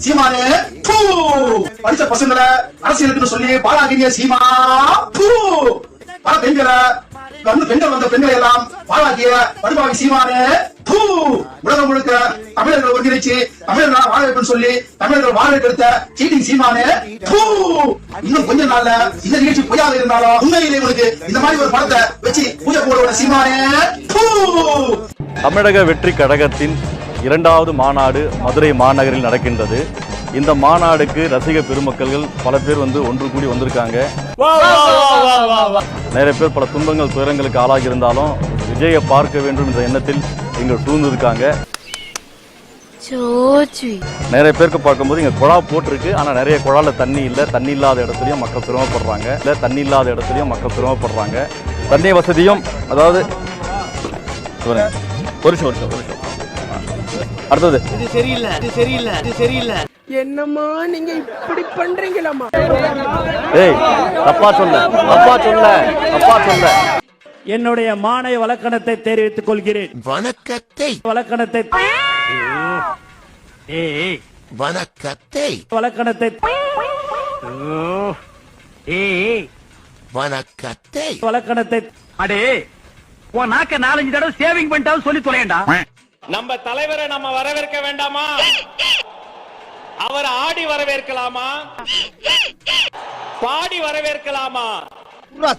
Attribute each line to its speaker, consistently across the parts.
Speaker 1: சீமானே பூ! படிச்ச பசங்களை அரசியலுக்குன்னு சொல்லி பாழாகிறீங்க சீமா! பூ! பல பெண்களை வந்து பெண்கள் வந்த பெண்களை எல்லாம் பாழாக்கிய படுபாவி சீமானே பூ! உலகம் முழுக்க தமிழர்கள் ஒருங்கிணைச்சு தமிழர்கள் வாழ வைப்புன்னு சொல்லி தமிழர்கள் வாழ எடுத்த சீட்டிங் சீமானே பூ! இன்னும் கொஞ்ச நாள்ல இந்த நிகழ்ச்சி பொய்யாக இருந்தாலும் உண்மையிலே உங்களுக்கு இந்த மாதிரி ஒரு படத்தை வச்சு பூஜை போடுவோட சீமானே பூ!
Speaker 2: தமிழக வெற்றி கழகத்தின் இரண்டாவது மாநாடு மதுரை மாநகரில் நடக்கின்றது. இந்த மாநாடுக்கு ரசிக பெருமக்கள்கள் பல பேர் வந்து ஒன்று கூடி வந்திருக்காங்க. நிறைய பேர் பல துன்பங்கள் துயரங்களுக்கு ஆளாகி இருந்தாலும் விஜயை பார்க்க வேண்டும் என்ற எண்ணத்தில் இங்க சூழ்ந்திருக்காங்க. நிறைய பேருக்கு பார்க்கும்போது இங்க குழா போட்டிருக்கு. ஆனா நிறைய குழால தண்ணி இல்ல. தண்ணி இல்லாத இடத்துலயும் மக்கள் சிரமப்படுறாங்க. இல்ல தண்ணி இல்லாத இடத்துலயும் மக்கள் சிரமப்படுறாங்க. தண்ணி வசதியும் அதாவது ஒரு நிமிஷம் ஒரு நிமிஷம். அடுத்தது.
Speaker 3: இது சரியில்லை இது சரியில்லை இது சரியில்லை.
Speaker 4: என்னம்மா நீங்க இப்படி பண்றீங்களாம்மா?
Speaker 2: ஏய் தப்பா சொல்ல தப்பா சொல்ல தப்பா சொல்ல
Speaker 5: என்னுடைய மானை வழக்கணத்தை தெரிவித்துக் கொள்கிறேன்.
Speaker 6: வணக்கத்தை.
Speaker 5: வழக்கணத்தை
Speaker 3: ஏய்
Speaker 6: வணக்கத்தை.
Speaker 5: வழக்கணத்தை
Speaker 3: ஏய்
Speaker 6: வணக்கத்தை.
Speaker 5: வழக்கணத்தை
Speaker 3: அடே உன் நாக்க நாலஞ்சு தடவை சேவிங் பண்ணிட்டாலும் சொல்லி தொலையண்டா.
Speaker 7: நம்ம தலைவரை நம்ம வரவேற்க வேண்டாமா? அவர் ஆடி வரவேற்கலாமா? பாடி வரவேற்கலாமா?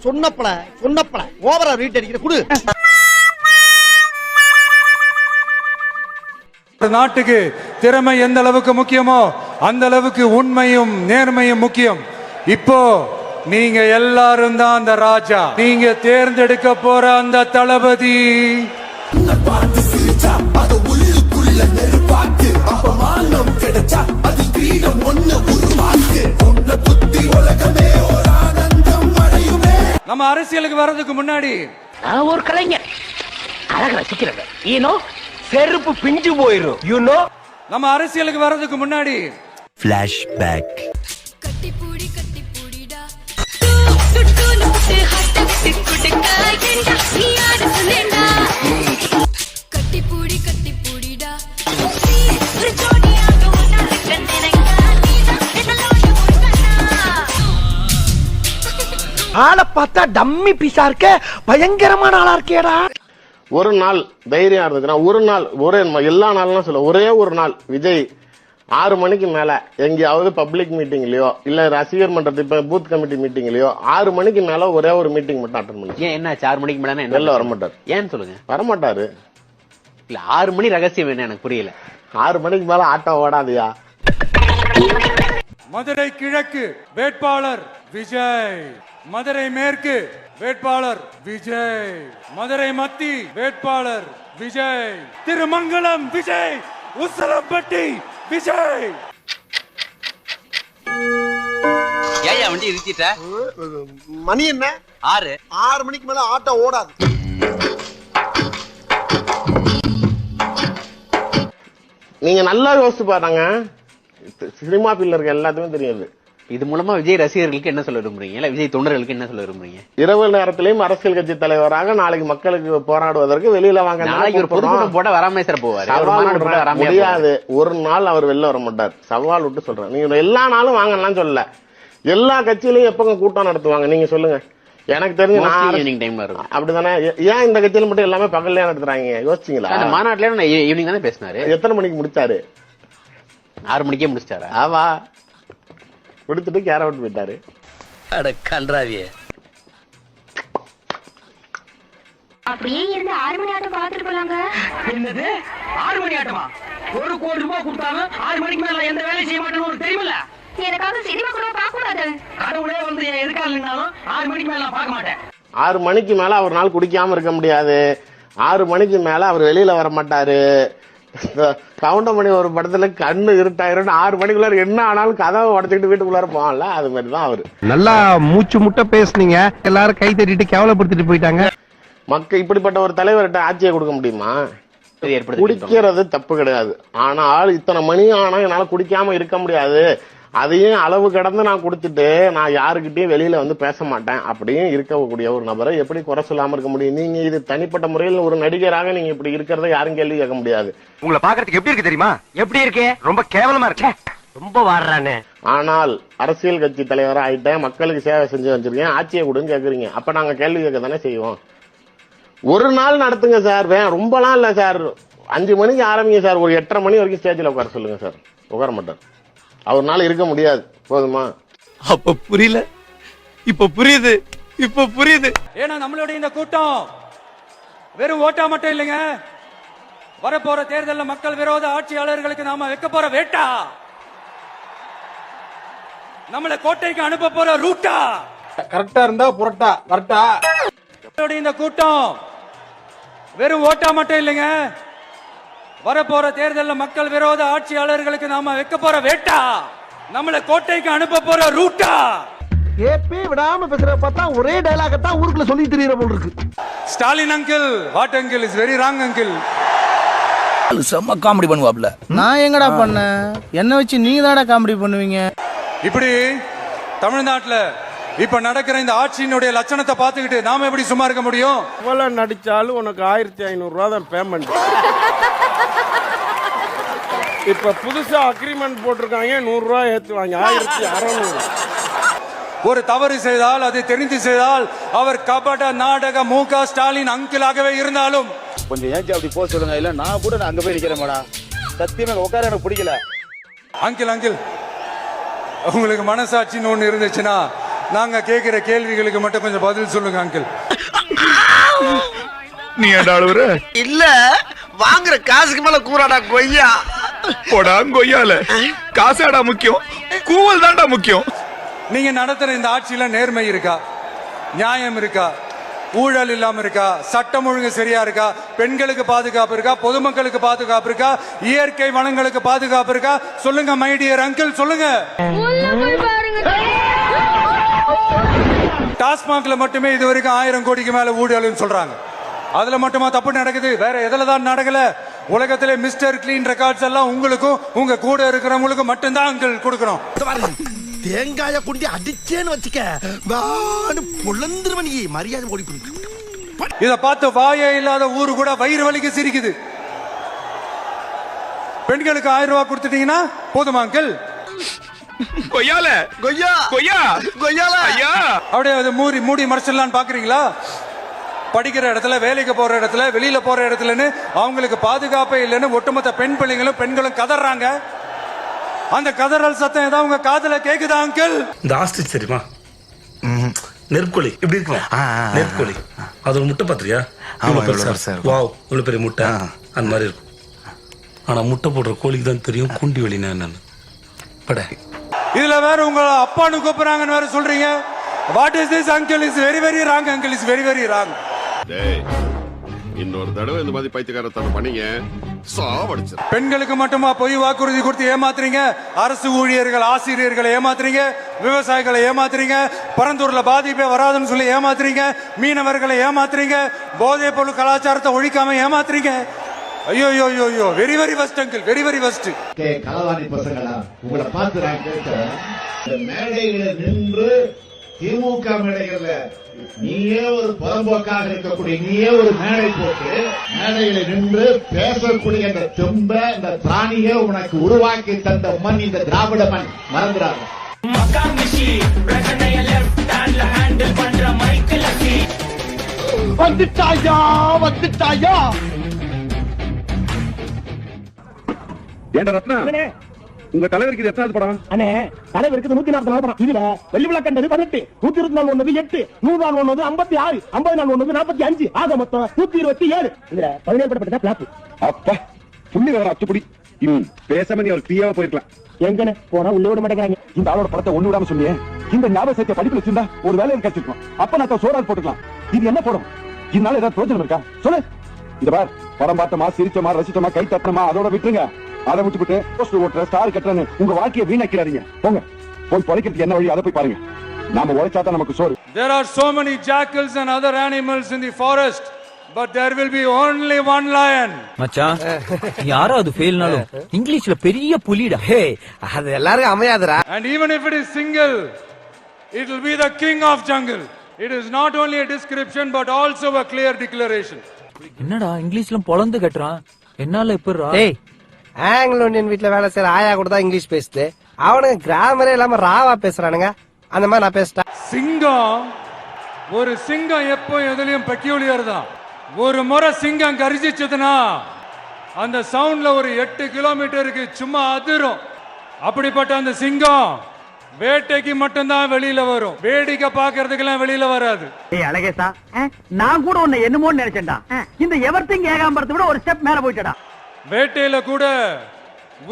Speaker 4: சொன்னப்பல சொன்னப்பல. ஓவரா ரீட் அடிக்கிற குடு.
Speaker 8: நாட்டுக்கு திறமை எந்த அளவுக்கு முக்கியமோ அந்த அளவுக்கு உண்மையும் நேர்மையும் முக்கியம். இப்போ நீங்க எல்லாரும் தான் அந்த ராஜா. நீங்க தேர்ந்தெடுக்க போற அந்த தளபதி. நம்ம அரசியலுக்கு வர்றதுக்கு முன்னாடி
Speaker 3: நான் ஒரு கலைஞர் அழக ரசிக்கிறது ஈனோ செருப்பு பிஞ்சு போயிரும் யூ நோ
Speaker 8: நம்ம அரசியலுக்கு வர்றதுக்கு முன்னாடி
Speaker 6: பிளாஷ்பேக்
Speaker 9: கட்டிப்பூடி கட்டிப்பூடிடா. டுட்டு நுட்டு ஹட்ட
Speaker 4: ஆளை பார்த்தா டம்மி பீஸா இருக்க பயங்கரமான ஆளா இருக்கேடா.
Speaker 10: ஒரு நாள் தைரியம் இருந்ததுன்னா ஒரு நாள் ஒரே எல்லா நாள்லாம் சொல்ல ஒரே ஒரு நாள் விஜய் ஆறு மணிக்கு மேல எங்கேயாவது பப்ளிக் மீட்டிங்லயோ இல்ல ரசிகர் மன்றத்து இப்ப பூத் கமிட்டி மீட்டிங்லயோ ஆறு மணிக்கு மேல ஒரே ஒரு மீட்டிங் மட்டும் அட்டன் பண்ணி.
Speaker 3: ஏன் என்ன ஆறு மணிக்கு மேல என்ன
Speaker 10: வெளில வரமாட்டார்.
Speaker 3: ஏன்னு சொல்லுங்க.
Speaker 10: வரமாட்டாரு.
Speaker 3: இல்ல ஆறு மணி ரகசியம் என்ன எனக்கு புரியல.
Speaker 10: ஆறு மணிக்கு மேல ஆட்டம் ஓடாதியா?
Speaker 8: மதுரை கிழக்கு வேட்பாளர் விஜய். மதுரை மேற்கு வேட்பாளர் விஜய். மதுரை மத்தி வேட்பாளர் விஜய். திருமங்கலம் விஜய் உசலம்பட்டி விஜய்.
Speaker 7: ஏயா வண்டி நிறுத்திட்ட?
Speaker 4: மணி என்ன?
Speaker 7: ஆறு.
Speaker 4: ஆறு மணிக்கு மேல ஆட்டோ ஓடாது.
Speaker 10: நீங்க நல்லா யோசிச்சு பாருங்க. சினிமா ஃபீல்ட்ல இருக்க எல்லாத்துக்குமே தெரியுது
Speaker 3: இது மூலமா விஜய் ரசிகர்களுக்கு என்ன சொல்ல விரும்புறீங்க? இல்ல விஜய் தொண்டர்களுக்கு என்ன சொல்ல விரும்புறீங்க?
Speaker 10: இரவு நேரத்திலையும் அரசியல் கட்சி தலைவராக நாளைக்கு மக்களுக்கு போராடுவதற்கு வெளியில வாங்க
Speaker 3: நாளைக்கு ஒரு பொதுக்கூட்டம் போட வராம சார் போவாரு
Speaker 10: முடியாது. ஒரு நாள் அவர் வெளில வர மாட்டார். சவால் விட்டு சொல்றேன். நீங்க எல்லா நாளும் வாங்கலாம் சொல்லல. எல்லா கட்சியிலயும் எப்பங்க கூட்டம் நடத்துவாங்க? நீங்க சொல்லுங்க. எனக்கு தெரிஞ்சு நான்
Speaker 3: ஈவினிங் டைம்ல இருக்கும்
Speaker 10: அப்படிதானே? ஏன் இந்த கட்சியில மட்டும் எல்லாமே பகல்ல நடத்துறாங்க? யோசிச்சீங்களா?
Speaker 3: அந்த மாநாட்டுல நான் ஈவினிங் தானே பேசினாரு?
Speaker 10: எத்தனை மணிக்கு முடிச்சாரு?
Speaker 3: ஆறு மணிக்கே முடிச்சிட்டாரா?
Speaker 10: ஆமா முடிச்சுட்டு கேரவட் போயிட்டாரு.
Speaker 6: அட கன்றாவியே.
Speaker 9: அப்படியே இருந்து ஆறு மணி ஆட்டம் பார்த்துட்டு போலாங்க.
Speaker 3: என்னது? ஆறு மணி ஆட்டமா? ஒரு கோடி ரூபாய் கொடுத்தாலும் ஆறு மணிக்கு மேல எந்த வேலையும் செய்ய மாட்டேன்னு தெரியுமில்ல?
Speaker 9: எனக்காக சினிமா கூட பார்க்க கூடாது
Speaker 3: கடவுளே வந்து என் எதுக்காக நின்னாலும் ஆறு மணிக்கு மேல நான் பார்க்க மாட்டேன்.
Speaker 10: ஆறு மணிக்கு மேல அவர் நாள் குடிக்காம இருக்க முடியாது. ஆறு மணிக்கு மேல அவர் வெளியில வர மாட்டாரு. கவுண்டமணி ஒரு படத்துல கண்ணு இருட்டாயிரும் ஆறு மணிக்குள்ளார என்ன ஆனாலும் கதவை உடச்சுக்கிட்டு வீட்டுக்குள்ளார போவான்ல? அது மாதிரி தான் அவரு.
Speaker 4: நல்லா மூச்சு முட்டை பேசுனீங்க. எல்லாரும் கை தட்டிட்டு கேவலப்படுத்திட்டு போயிட்டாங்க.
Speaker 10: மக்க இப்படிப்பட்ட ஒரு தலைவர்கிட்ட ஆட்சியை கொடுக்க முடியுமா? குடிக்கிறது தப்பு கிடையாது. ஆனால் இத்தனை மணி ஆனா என்னால குடிக்காம இருக்க முடியாது. அதையும் அளவு கடந்து நான் குடிச்சிட்டு நான் யாருக்கிட்டயும் வெளியில வந்து பேச மாட்டேன். அப்படியும் இருக்கக்கூடிய ஒரு நபரை எப்படி குறை சொல்லாம இருக்க முடியும்? நீங்க இது தனிப்பட்ட முறையில் ஒரு நடிகராக நீங்க இப்படி இருக்கிறத யாரும் கேள்வி கேட்க முடியாது.
Speaker 7: உங்களை பாக்குறதுக்கு எப்படி இருக்கு தெரியுமா? எப்படி இருக்கு? ரொம்ப கேவலமா இருக்கு.
Speaker 11: ரொம்ப வாடுறானே
Speaker 10: ஆனால் அரசியல் கட்சி தலைவரா ஆயிட்டேன். மக்களுக்கு சேவை செஞ்சு வச்சிருக்கேன். ஆட்சியை கொடுன்னு கேக்குறீங்க. அப்ப நாங்க கேள்வி கேட்க தானே செய்வோம். ஒரு நாள் நடத்துங்க சார். வே ரொம்பலாம் இல்ல சார். அஞ்சு மணிக்கு ஆரம்பிங்க சார். ஒரு எட்டரை மணி வரைக்கும் ஸ்டேஜ்ல உட்கார சொல்லுங்க சார். உட்கார மாட்டார். அவர்னால இருக்க முடியாது. போதுமா?
Speaker 12: அப்ப புரியல. இப்ப புரியுது. இப்ப புரியுது.
Speaker 8: ஏன்னா நம்மளுடைய இந்த கூட்டம் வெறும் ஓட்டா மட்டும் இல்லைங்க. வரப்போற தேர்தலில் மக்கள் விரோத ஆட்சியாளர்களுக்கு நாம வைக்க போற வேட்டா. நம்மளை கோட்டைக்கு அனுப்ப போற ரூட்டா.
Speaker 13: கரெக்டா இருந்தா புரட்டா. கரெக்டா.
Speaker 8: நம்மளுடைய இந்த கூட்டம் வெறும் ஓட்டா மட்டும் இல்லைங்க. வரப்போற தேர்தலில் மக்கள் விரோத ஆட்சியாளர்களுக்கு நாம வைக்க போற வேட்டா. நம்மளை கோட்டைக்கு அனுப்ப போற ரூட்டா.
Speaker 13: ஏப்பே விடாம பேசுற பார்த்தா ஒரே டயலாக தான் ஊருக்குள்ள சொல்லி தெரியற போல் இருக்கு.
Speaker 8: Stalin uncle what uncle is very wrong uncle
Speaker 12: செம்ம காமெடி பண்ணுவாப்ல.
Speaker 13: நான் எங்கடா பண்ணேன்? என்ன வச்சு நீங்க தாடா காமெடி பண்ணுவீங்க?
Speaker 8: இப்படி தமிழ்நாட்டுல இப்ப நடக்கிற இந்த ஆட்சியினுடைய லட்சணத்தை பார்த்துக்கிட்டு நாம எப்படி சும்மா இருக்க முடியும்?
Speaker 13: எவ்வளவு நடிச்சாலும் உனக்கு ஆயிரத்தி ஐநூறு ரூபா தான் பேமெண்ட் இப்ப புதுசா அக்ரிமெண்ட் போட்டிருக்காங்க நூறு ரூபாய் ஏத்துவாங்க ஆயிரத்தி அறநூறு.
Speaker 8: ஒரு தவறு செய்தால் அதை தெரிந்து செய்தால் அவர் கபட நாடக மு க ஸ்டாலின் அங்கிளாகவே இருந்தாலும்.
Speaker 14: கொஞ்சம் ஏஞ்சி அப்படி போக சொல்லுங்க இல்ல நான் கூட நான் அங்க போய் நிக்கிறேன் மேடம் சத்தியமா உட்கார எனக்கு பிடிக்கல.
Speaker 8: Uncle uncle. உங்களுக்கு மனசாட்சின்னு ஒண்ணு இருந்துச்சுன்னா நாங்க கேட்கிற கேள்விகளுக்கு மட்டும் கொஞ்சம் பதில் சொல்லுங்க அங்கிள்.
Speaker 12: நீ
Speaker 11: இல்ல வாங்குற காசுக்கு மேல கூறாடா கொய்யா.
Speaker 12: போடா கொய்யால. காசாடா முக்கியம். கூவல் தான்டா முக்கியம்.
Speaker 8: நீங்க நடத்துற இந்த ஆட்சியில நேர்மை இருக்கா? நியாயம் இருக்கா? ஊழல் இல்லாம இருக்கா? சட்டம் ஒழுங்கு சரியா இருக்கா? பெண்களுக்கு பாதுகாப்பு இருக்கா? பொதுமக்களுக்கு பாதுகாப்பு இருக்கா? இயற்கை வளங்களுக்கு பாதுகாப்பு இருக்கா? சொல்லுங்க மை டியர் அங்கிள் சொல்லுங்க. டாஸ்மாக்ல மட்டுமே இது வரைக்கும் ஆயிரம் கோடிக்கு மேல ஊழல்னு சொல்றாங்க. அதுல மட்டுமா தப்பு நடக்குது? வேற எதுல தான் நடக்கல? உலகத்திலே மிஸ்டர் கிளீன் ரெக்கார்ட்ஸ் எல்லாம் உங்களுக்கும் உங்க கூட இருக்கிறவங்களுக்கும் மட்டும்தான் அங்கிள் கொடுக்கணும்.
Speaker 12: தேங்காய குண்டி அடிச்சேன்னு வச்சுக்க வான்னு பொழந்துருவன் மரியாதை ஓடி
Speaker 8: இத பார்த்து வாயே இல்லாத ஊரு கூட வயிறு வலிக்கு சிரிக்குது. பெண்களுக்கு ஆயிரம் ரூபாய் கொடுத்துட்டீங்கன்னா போதுமா அங்கிள்
Speaker 12: கொய்யால கொய்யா கொய்யா கொய்யால. ஐயா.
Speaker 8: அப்படியே அதை மூடி மூடி மறைச்சிடலான்னு பாக்குறீங்களா? படிக்கிற இடத்துல வேலைக்கு போற இடத்துல வெளியில போற இடத்துலன்னு அவங்களுக்கு பாதுகாப்பே இல்லைன்னு ஒட்டுமொத்த பெண் பிள்ளைங்களும் பெண்களும் கதறாங்க. அந்த கதறல் சத்தம் ஏதாவது உங்க காதுல கேக்குதா அங்கிள்
Speaker 1: இந்த ஆஸ்ட்ரிச் தெரியுமா? நெருப்புக்கோழி இப்படி இருக்கும்? நெருப்புக்கோழி அது ஒரு முட்டை பாத்திரியா? வாவ் இவ்வளவு பெரிய முட்டை. அந்த மாதிரி இருக்கும். ஆனா முட்டை போடுற கோழிக்கு தான் தெரியும் குண்டி வெளினா என்னன்னு. பட.
Speaker 8: இதுல வேற உங்களை அப்பான்னு கூப்பிடுறாங்கன்னு வேற சொல்றீங்க. What is this uncle is very very wrong uncle is very very wrong
Speaker 1: இன்னொரு தடவை இந்த மாதிரி பைத்தியக்காரத்தனம் பண்ணீங்க. சாவடிச்சு
Speaker 8: பெண்களுக்கு மட்டுமா பொய் வாக்குறுதி கொடுத்து ஏமாத்துறீங்க? அரசு ஊழியர்கள் ஆசிரியர்களை ஏமாத்துறீங்க? விவசாயிகளை ஏமாத்துறீங்க? பரந்தூர்ல பாதிப்பே வராதுன்னு சொல்லி ஏமாத்துறீங்க? மீனவர்களை ஏமாத்துறீங்க? போதைப் பொருள் கலாச்சாரத்தை ஒழிக்காம ஏமாத்துறீங்க? ஐயோ ஐயோ ஐயோ ஐயோ very very first uncle very very first
Speaker 15: களவாணி பசங்களா உங்களை பார்த்து நான் கேட்கிறேன். இந்த மேடைகளை நின்று திமுக மேடைகள்ல நீயே ஒரு புறம்போக்காக இருக்கக்கூடிய நீயே ஒரு மேடை போட்டு மேடைகளை நின்று பேசக்கூடிய இந்த தெம்ப இந்த பிராணியை உனக்கு உருவாக்கி தந்த மண் இந்த திராவிட மண். மறந்துடாங்க வந்துட்டாயா வந்துட்டாயா?
Speaker 13: ஏண்டா ரத்னா? உங்க தலைவருக்கு இது எத்தனாவது படம்?
Speaker 4: அண்ணே தலைவருக்கு நூத்தி நாற்பது நாள் படம். இதுல வெள்ளி விழா கண்டது பதினெட்டு நூத்தி இருபத்தி நாலு ஒன்பது எட்டு நூறு நாள் ஒன்பது ஐம்பத்தி ஆறு ஐம்பது நாள் ஒன்பது நாற்பத்தி அஞ்சு. ஆக மொத்தம் நூத்தி இருபத்தி ஏழு. இதுல பதினேழு படப்பட்ட பிளாப்
Speaker 13: அப்பா புள்ளி வேற அச்சுப்படி. ம் பேசாம நீ ஒரு பியாவா போயிருக்கலாம்.
Speaker 4: எங்கன்னு போனா உள்ள விட மாட்டேங்கிறாங்க.
Speaker 13: இந்த ஆளோட படத்தை ஒண்ணு விடாம சொன்னியே இந்த ஞாபக சத்திய படிப்பு வச்சிருந்தா ஒரு வேலையை கிடைச்சிருக்கும். அப்ப நான் சோறால் போட்டுக்கலாம். இது என்ன படம்? இதனால ஏதாவது பிரோஜனம் இருக்கா? சொல்லு. இத பார். படம் பார்த்தமா சிரிச்சமா ரசிச்சமா கை தட்டணுமா அதோட விட்டுருங்க. அதை விட்டுவிட்டு போஸ்டர் ஓட்டுற ஸ்டார் கட்டுறேன்னு உங்க வாழ்க்கையை வீணாக்கிறாதீங்க போங்க போய் பொழைக்கிறதுக்கு என்ன வழி அதை போய் பாருங்க நாம உழைச்சா தான் நமக்கு சோறு
Speaker 8: There are so many jackals and other animals in the forest, but there will be only one lion.
Speaker 11: மச்சான் யாரோ அது ஃபெயில்னாலும் இங்கிலீஷ்ல பெரிய புலிடா ஹே அது எல்லாருக்கும் அமையாதுடா
Speaker 8: And even if it is single, it will be the king of jungle. It is not only a description but also a clear declaration.
Speaker 11: என்னடா இங்கிலீஷ்ல பொழந்து கட்டுறான் என்னால எப்படிடா
Speaker 13: ஆங்கிலோ இந்தியன் வீட்டுல வேலை செய்யற ஆயா கூட தான் இங்கிலீஷ் பேசுது.
Speaker 5: அவனுங்க கிராமரே இல்லாம ராவா பேசுறானுங்க. அந்த மாதிரி நான் பேசிட்டேன்
Speaker 8: சிங்கம் ஒரு சிங்கம் எப்போ எதுலயும் பெக்யூலியர் தான் ஒரு முறை சிங்கம் கரிசிச்சதுன்னா அந்த சவுண்ட்ல ஒரு எட்டு கிலோமீட்டருக்கு சும்மா அதிரும். அப்படிப்பட்ட அந்த சிங்கம் வேட்டைக்கு மட்டும்தான் வெளியில வரும். வேடிக்கை பார்க்கறதுக்கெல்லாம் வெளியில வராது.
Speaker 3: ஏய் அழகேசா நான் கூட உன்னை என்னமோன்னு நினைச்சேன்டா. இந்த எவர்த்திங் ஏகாம்பரத்தை விட ஒரு ஸ்டெப் மேல போயிட்டடா
Speaker 8: வேட்டையில கூட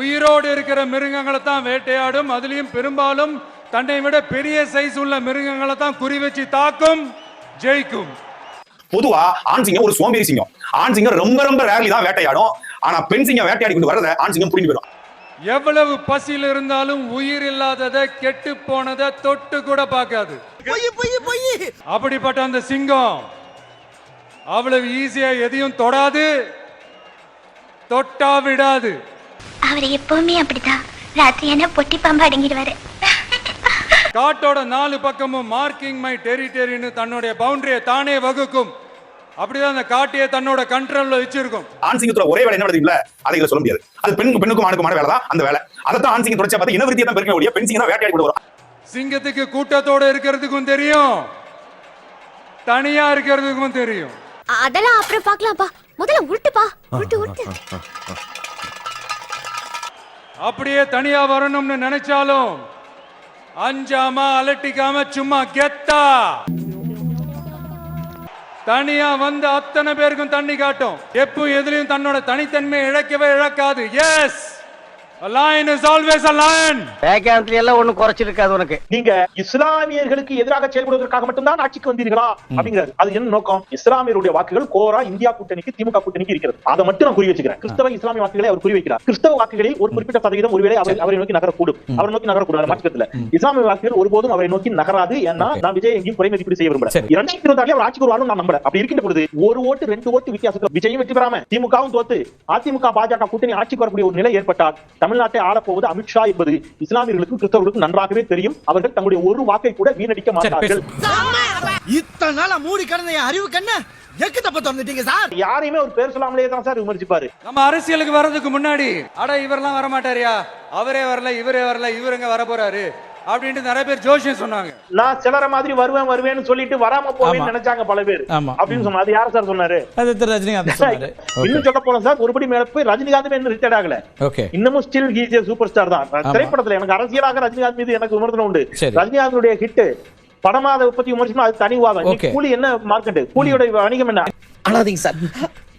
Speaker 8: உயிரோடு இருக்கிற மிருகங்களை தான் வேட்டையாடும். அதுலயும் பெரும்பாலும் தன்னை விட பெரிய சைஸ் உள்ள மிருகங்களை தான் குறி வச்சு தாக்கும் ஜெயிக்கும்.
Speaker 1: பொதுவா ஆண் சிங்கம் ஒரு சோம்பேறி சிங்கம். ஆண் சிங்கம் ரொம்ப ரொம்ப ரேர்லி தான் வேட்டையாடும். ஆனா பெண் சிங்கம் வேட்டையாடி கொண்டு வரத ஆண் சிங்கம் புரிஞ்சு போயிடும்
Speaker 8: எவ்வளவு பசியில் இருந்தாலும் உயிர் இல்லாததை கெட்டு போனதை தொட்டு கூட பார்க்காது. அப்படிப்பட்ட அந்த சிங்கம் அவ்வளவு ஈஸியா எதையும் தொடாது. தொட்டா விடாது.
Speaker 9: அவர் எப்பவுமே அப்படிதான். ராத்திரி என்ன பொட்டி பாம்பு அடங்கிடுவாரு.
Speaker 8: காட்டோட நாலு பக்கமும் மார்க்கிங் மை டெரிட்டரின்னு தன்னுடைய பவுண்டரியை தானே வகுக்கும். அப்படிதான் அந்த காட்டையே தன்னோட கண்ட்ரோல்ல வச்சிருக்கும்.
Speaker 1: ஆண் சிங்கத்தோட ஒரே வேலை என்ன தெரியுங்களா அதை சொல்ல முடியாது. அது பெண் பெண்ணுக்கும் ஆணுக்குமான வேலை தான் அந்த வேலை. அதைத்தான் ஆண் சிங்கம் தொடர்ச்சியா பார்த்து இனவிருத்தியை தான் பெருக்க முடியும் பெண் சிங்கம் தான் வேட்டையாடி வரும்
Speaker 8: சிங்கத்துக்கு கூட்டத்தோட இருக்கிறதுக்கும் தெரியும். தனியா இருக்கிறதுக்கும் தெரியும்.
Speaker 9: அதெல்லாம் அப்புறம் பாக்கலாம்ப்பா முதல்ல உருட்டுப்பா உருட்டு உருட்டு.
Speaker 8: அப்படியே தனியா வரணும்னு நினைச்சாலும் அஞ்சாம அலட்டிக்காம சும்மா கெத்தா. தனியா வந்து அத்தனை பேருக்கும் தண்ணி காட்டும். எப்பவும் எதுலயும் தன்னோட தனித்தன்மையை இழக்கவே இழக்காது. Yes lion is always a lion.
Speaker 3: வேகாந்தில எல்லாம் ஒண்ணும் குறைச்சிருக்காது உனக்கு.
Speaker 5: நீங்க இஸ்லாமியர்களுக்கு எதிராக செயல்படுவதற்காக மட்டும்தான் ஆட்சிக்கு வந்தீர்களா? அப்படிங்கிறாரு. அது என்ன நோக்கம்? இஸ்லாமியருடைய வாக்குகள் கோரா இந்தியா கூட்டணிக்கு திமுக கூட்டணிக்கு இருக்கிறது. அதை மட்டும் நான் குறி வச்சுக்கிறேன். கிறிஸ்தவ இஸ்லாமிய வாக்குகளை அவர் குறி வைக்கிறார். கிறிஸ்தவ வாக்குகளில் ஒரு குறிப்பிட்ட சதவீதம் ஒருவேளை அவர் அவரை நோக்கி நகரக்கூடும். அவரை நோக்கி நகரக்கூடாது மாற்றத்துல இஸ்லாமிய வாக்குகள் ஒருபோதும் அவரை நோக்கி நகராது. ஏன்னா நான் விஜய் எங்கேயும் குறை மதிப்பீடு செய்ய விரும்புறேன் இரண்டாயிரத்தி இருபத்தி அவர் ஆட்சிக்கு வருவாரும் நான் நம்புறேன் அப்படி இருக்கின்ற பொழுது ஒரு ஓட்டு ரெண்டு ஓட்டு வித்தியாசத்துல விஜயும் வெற்றி பெறாம திமுகவும் தோத்து அதிமுக பாஜக கூட்டணி ஆட்சிக்கு வரக்கூடிய ஒரு நிலை ஏற்பட்டால் தமிழ்நாட்டை ஆளப்போவது அமித்ஷா என்பது இஸ்லாமியர்களுக்கும் கிறிஸ்தவர்களுக்கும் நன்றாகவே தெரியும். அவர்கள் தங்களுடைய ஒரு வாக்கை கூட வீணடிக்க மாட்டார்கள்.
Speaker 3: இத்தனை நாளா மூடி கிடந்த அறிவு கண்ண? எக்கு தப்ப திறந்துட்டீங்க சார்?
Speaker 5: யாரையுமே ஒரு பேர் சொல்லாமலே தான் சார் விமர்சிப்பாரு.
Speaker 8: நம்ம அரசியலுக்கு வர்றதுக்கு முன்னாடி அட இவரெல்லாம் வர மாட்டாரியா அவரே வரல இவரே வரல இவருங்க வர போறாரு அப்படின்ட்டு நிறைய பேர் ஜோஷியம் சொன்னாங்க.
Speaker 5: நான் சிலர மாதிரி வருவேன் வருவேன்னு சொல்லிட்டு வராம போவேன்னு நினைச்சாங்க பல பேர். அப்படின்னு சொன்னா அது யார் சார் சொன்னாரு? இன்னும் சொல்ல போனா சார் ஒருபடி மேல போய் ரஜினிகாந்த் இன்னும் ரிட்டையர்ட் ஆகல. இன்னமும் ஸ்டில் ஹீஸ் சூப்பர் ஸ்டார் தான். திரைப்படத்துல எனக்கு அரசியலாக ரஜினிகாந்த் மீது எனக்கு விமர்சனம் உண்டு. ரஜினிகாந்துடைய ஹிட் படமா அதை பத்தி விமர்சனம் அது தனி வாதம். கூலி என்ன மார்க்கெட் கூலியோட வணிகம் என்ன?
Speaker 3: அழாதீங்க சார்.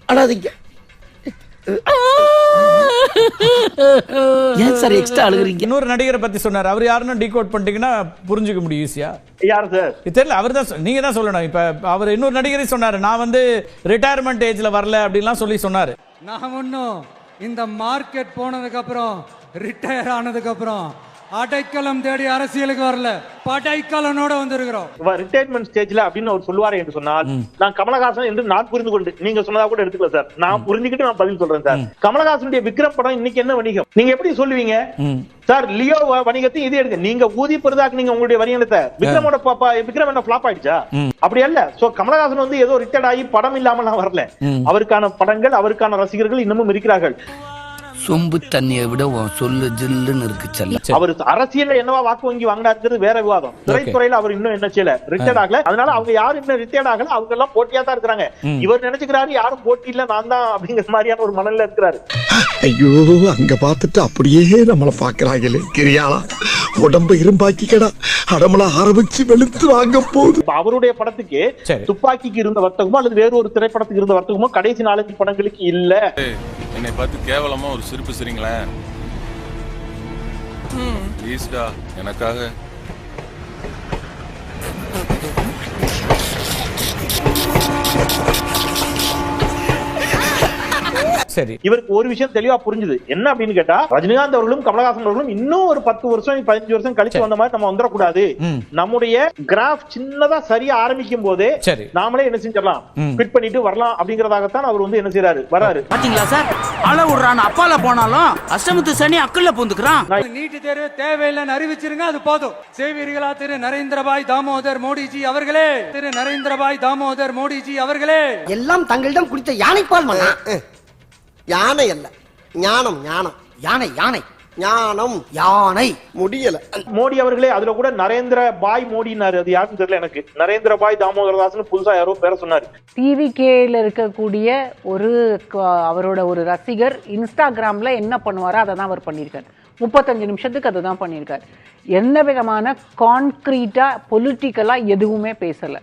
Speaker 3: அழாதீங்க ஏன் சார் எக்ஸ்ட்ரா அழுகுறீங்க?
Speaker 16: இன்னொரு நடிகரை பத்தி சொன்னார். அவர் யாருன்னு டீகோட் பண்ணிட்டீங்கன்னா புரிஞ்சுக்க முடியும் ஈஸியா
Speaker 5: யார் சார்?
Speaker 16: தெரியல அவர் தான் நீங்க தான் சொல்லணும். இப்ப அவர் இன்னொரு நடிகரை சொன்னாரு. நான் வந்து ரிட்டையர்மெண்ட் ஏஜ்ல வரல அப்படின்லாம் சொல்லி சொன்னாரு.
Speaker 8: நான் ஒன்றும் இந்த மார்க்கெட் போனதுக்கு அப்புறம் ரிட்டையர் ஆனதுக்கு அப்புறம் அடைக்கலம் தேடி அரசியலுக்கு வரல. படைக்கலனோட வந்திருக்கிறோம்.
Speaker 5: ரிட்டையர்மெண்ட் ஸ்டேஜ்ல அப்படின்னு அவர் சொல்லுவாரு என்று சொன்னால் நான் கமலஹாசன் என்று நான் புரிந்து கொண்டு நீங்க சொன்னதா கூட எடுத்துக்கல சார். நான் புரிஞ்சுக்கிட்டு நான் பதில் சொல்றேன் சார். கமலஹாசனுடைய விக்ரம் படம் இன்னைக்கு என்ன வணிகம்? நீங்க எப்படி சொல்லுவீங்க? சார் லியோ வ- வணிகத்தையும் இதே எடுங்க. நீங்க ஊதி பெரிதாக்கு நீங்க உங்களுடைய வணிகத்தை. விக்ரமோட பாப்பா விக்ரம் என்ன ஃபிளாப் ஆயிடுச்சா? அப்படி அல்ல. சோ கமலஹாசன் வந்து ஏதோ ரிட்டையர்ட் ஆகி படம் இல்லாமலாம் வரல. அவருக்கான படங்கள் அவருக்கான ரசிகர்கள் இன்னமும் இருக்கிறார்கள்.
Speaker 3: சொம்பு தண்ணியை விட சொல்லு ஜில்லுன்னு இருக்கு செல்ல.
Speaker 5: அவர் அரசியல்ல என்னவா வாக்கு வங்கி வாங்கினாருங்கிறது வேற விவாதம். திரைத்துறையில அவர் இன்னும் என்ன செய்யல? ரிட்டையர்ட் ஆகல. அதனால அவங்க யாரும் இன்னும் ரிட்டையர்ட் ஆகல. அவங்க எல்லாம் போட்டியா தான் இருக்கிறாங்க. இவர் நினைச்சுக்கிறாரு யாரும் போட்டி இல்ல நான் தான் அப்படிங்கிற மாதிரியான ஒரு மனநில இருக்கிறாரு.
Speaker 6: ஐயோ அங்க பார்த்துட்டு அப்படியே நம்மள பாக்குறாங்களே கிரியாளா. உடம்ப இரும்பாக்கிக்கடா. அடமள ஆரம்பிச்சு வெளுத்து வாங்க போகுது.
Speaker 5: அவருடைய படத்துக்கு துப்பாக்கிக்கு இருந்த வர்த்தகமோ அல்லது வேற ஒரு திரைப்படத்துக்கு இருந்த வர்த்தகமோ கடைசி நாலஞ்சு படங்களுக்கு இல்ல.
Speaker 6: என்னை பார்த்து கேவலமா ஒரு சிரிப்பு சிரிங்களேன் ப்ளீஸ்டா எனக்காக.
Speaker 16: சரி.
Speaker 5: இவருக்கு ஒரு விஷயம் தெளிவா புரிஞ்சுது. என்ன அப்படின்னு கேட்டா ரஜினிகாந்த் அவர்களும் கமலஹாசன் அவர்களும் இன்னும் ஒரு பத்து வருஷம் பதினஞ்சு வருஷம் கழிச்சு வந்த மாதிரி நம்ம வந்துடக்கூடாது. நம்முடைய கிராஃப் சின்னதா சரியா ஆரம்பிக்கும் போதே
Speaker 16: சரி.
Speaker 5: நாமளே என்ன செஞ்சிடலாம்? ஃபிட் பண்ணிட்டு வரலாம் அப்படிங்கறதாகத்தான் அவர் வந்து என்ன செய்யறாரு வராரு
Speaker 3: பாத்தீங்களா சார்? அழ விடுறான். அப்பால போனாலும் அஷ்டமத்து சனி அக்கல்ல பூந்துக்கிறான்.
Speaker 8: நீட்டு தேர்வு தேவையில்லைன்னு அறிவிச்சிருங்க அது போதும். செய்வீர்களா திரு நரேந்திரபாய் தாமோதர் மோடிஜி அவர்களே? திரு நரேந்திரபாய் தாமோதர் மோடிஜி அவர்களே?
Speaker 3: எல்லாம் தங்களிடம் குடித்த யானைப்பால் மன்னா? யானை அல்ல. ஞானம் ஞானம். யானை யானை.
Speaker 6: ஞானம் யானை. முடியல.
Speaker 5: மோடி அவர்களே அதுல கூட நரேந்திர பாய் மோடினாரு. அது யாருன்னு தெரியல எனக்கு. நரேந்திர பாய் தாமோதரதாசன் புதுசா யாரோ பேர சொன்னாரு.
Speaker 17: டிவிகேல இருக்கக்கூடிய ஒரு க- அவரோட ஒரு ரசிகர் இன்ஸ்டாகிராம்ல என்ன பண்ணுவாரோ அதை தான் அவர் பண்ணியிருக்காரு. முப்பத்தஞ்சு நிமிஷத்துக்கு அதை தான் பண்ணியிருக்காரு. எந்த விதமான கான்க்ரீட்டா பொலிட்டிக்கலா எதுவுமே பேசல.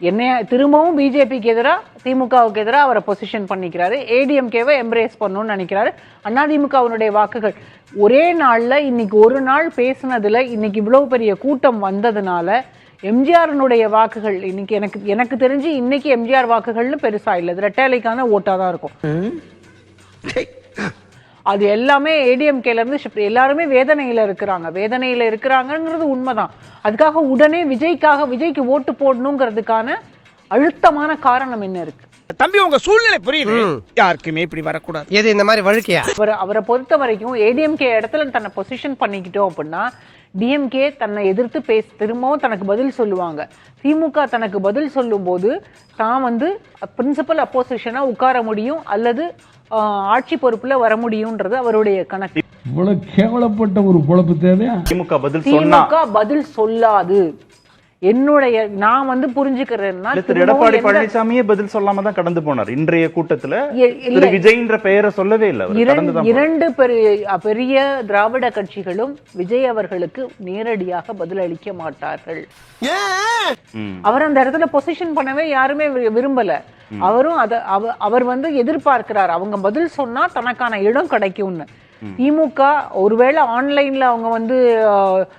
Speaker 17: என்னைய திரும்பவும் பிஜேபிக்கு எதிராக திமுகவுக்கு எதிராக அவரை பொசிஷன் பண்ணிக்கிறாரு. ஏடிஎம்கேவை எம்ப்ரேஸ் பண்ணணும்னு நினைக்கிறாரு. அதிமுகவினுடைய வாக்குகள். ஒரே நாளில் இன்னைக்கு ஒரு நாள் பேசினதில் இன்னைக்கு இவ்வளோ பெரிய கூட்டம் வந்ததுனால எம்ஜிஆர்னுடைய வாக்குகள் இன்னைக்கு எனக்கு எனக்கு தெரிஞ்சு இன்னைக்கு எம்ஜிஆர் வாக்குகள்னு பெருசாக இல்லை. இது ஓட்டாக தான் இருக்கும். அது எல்லாமே ஏடிஎம்கேல இருந்து shift- எல்லாருமே வேதனையில இருக்கிறாங்க. வேதனையில இருக்கிறாங்கங்கிறது உண்மைதான். அதுக்காக உடனே விஜய்க்காக விஜய்க்கு ஓட்டு போடணுங்கிறதுக்கான அழுத்தமான காரணம் என்ன இருக்கு?
Speaker 3: தம்பி உங்க சூழ்நிலை புரியுது. யாருக்குமே இப்படி வரக்கூடாது.
Speaker 6: எது இந்த மாதிரி வழுக்கையா?
Speaker 17: அவர் அவரை பொறுத்த வரைக்கும் ஏடிஎம்கே இடத்துல தன்னை பொசிஷன் பண்ணிக்கிட்டோம் அப்படின்னா டிஎம்கே தன்னை எதிர்த்து பேச திரும்பவும் தனக்கு பதில் சொல்லுவாங்க. திமுக தனக்கு பதில் சொல்லும்போது தான் வந்து பிரின்சிபல் அப்போசிஷனா உட்கார முடியும் அல்லது ஆட்சி பொறுப்புல வர முடியும்ன்றது அவருடைய கணக்கு.
Speaker 8: இவ்வளவு கேவலப்பட்ட ஒரு பொழப்பு தேவையா?
Speaker 2: திமுக பதில் சொன்னா.
Speaker 17: திமுக பதில் சொல்லாது. என்னுடைய நான் வந்து புரிஞ்சுக்கிறேன்னா
Speaker 2: திரு எடப்பாடி பழனிசாமியே பதில் சொல்லாம தான் கடந்து போனார். இன்றைய கூட்டத்துல. திரு விஜய்ன்ற பெயரை சொல்லவே இல்லை
Speaker 17: இரண்டு பெரிய பெரிய திராவிட கட்சிகளும் விஜய் அவர்களுக்கு நேரடியாக பதிலளிக்க மாட்டார்கள்.
Speaker 2: ம்.
Speaker 17: அவர் அந்த இடத்துல பொசிஷன் பண்ணவே யாருமே விரும்பல. அவரும் அத அவ- அவர் வந்து எதிர்பார்க்கிறார். அவங்க பதில் சொன்னா தனக்கான இடம் கிடைக்கும்னு. திமுக ஒருவேளை ஆன்லைன்ல அவங்க வந்து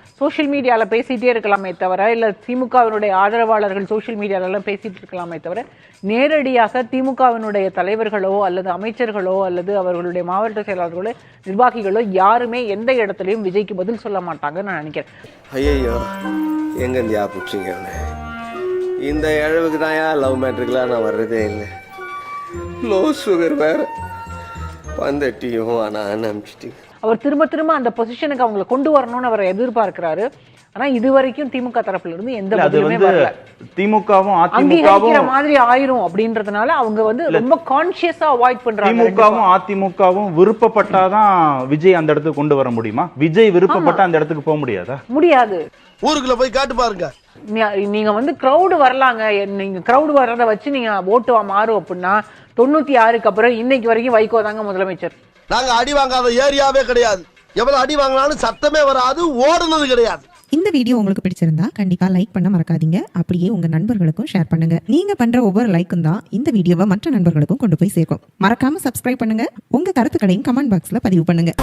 Speaker 17: சோஷியல் மீடியால பேசிட்டே இருக்கலாமே தவிர இல்ல திமுகவினுடைய ஆதரவாளர்கள் சோஷியல் மீடியால எல்லாம் பேசிட்டு இருக்கலாமே தவிர நேரடியாக திமுகவினுடைய தலைவர்களோ அல்லது அமைச்சர்களோ அல்லது அவர்களுடைய மாவட்ட செயலாளர்களோ நிர்வாகிகளோ யாருமே எந்த இடத்துலயும் விஜய்க்கு பதில் சொல்ல மாட்டாங்கன்னு நான் நினைக்கிறேன்.
Speaker 6: ஐயோ எங்க இந்தியா புடிச்சிங்க இந்த இழவுக்கு தான் ஏன் லவ் மேட்ருக்கெலாம் நான் வர்றதே இல்லை. லோ சுகர் வேற. வந்த டீயும் ஆனால் அனுப்பிச்சிட்டீங்க
Speaker 17: அவர் திரும்ப திரும்ப அந்த பொசிஷனுக்கு அவங்களை கொண்டு வரணும்னு அவர் எதிர்பார்க்கிறாரு. ஆனா இது வரைக்கும் திமுக தரப்புல இருந்து எந்த பதிலுமே
Speaker 2: வந்து
Speaker 17: வரல.
Speaker 2: திமுகவும் அதிமுகவும்
Speaker 17: மாதிரி ஆயிரும் அப்படின்றதுனால அவங்க வந்து ரொம்ப கான்சியஸா அவாய்ட் பண்றாங்க
Speaker 2: திமுகவும் அதிமுகவும் விருப்பப்பட்டாதான் விஜய் அந்த இடத்துக்கு கொண்டு வர முடியுமா? விஜய் விருப்பப்பட்டா அந்த இடத்துக்கு போக முடியாதா?
Speaker 17: முடியாது.
Speaker 6: ஊருக்குள்ள போய் காட்டு பாருங்க.
Speaker 17: நீங்க வந்து கிரவுடு வரலாங்க. என் நீங்க கிரவுடு வர்றத வச்சு நீங்க ஓட்டு மாறும் அப்படின்னா தொண்ணூத்தி ஆறுக்கு அப்புறம் இன்னைக்கு வரைக்கும் வைகோ தாங்க முதலமைச்சர்.
Speaker 6: நாங்க அடி வாங்காத ஏரியாவே கிடையாது. எவ்வளவு அடி வாங்கினாலும் சத்தமே வராது ஓடுனது கிடையாது.
Speaker 18: இந்த வீடியோ உங்களுக்கு பிடிச்சிருந்தா கண்டிப்பா லைக் பண்ண மறக்காதீங்க. அப்படியே உங்க நண்பர்களுக்கும் ஷேர் பண்ணுங்க. நீங்க பண்ற ஒவ்வொரு லைக்கும் தான் இந்த வீடியோவை மற்ற நண்பர்களுக்கும் கொண்டு போய் சேர்க்கும். மறக்காம சப்ஸ்கிரைப் பண்ணுங்க. உங்க கருத்துக்களையும் கமெண்ட் பாக்ஸ்ல பதிவு பண்ணுங்க.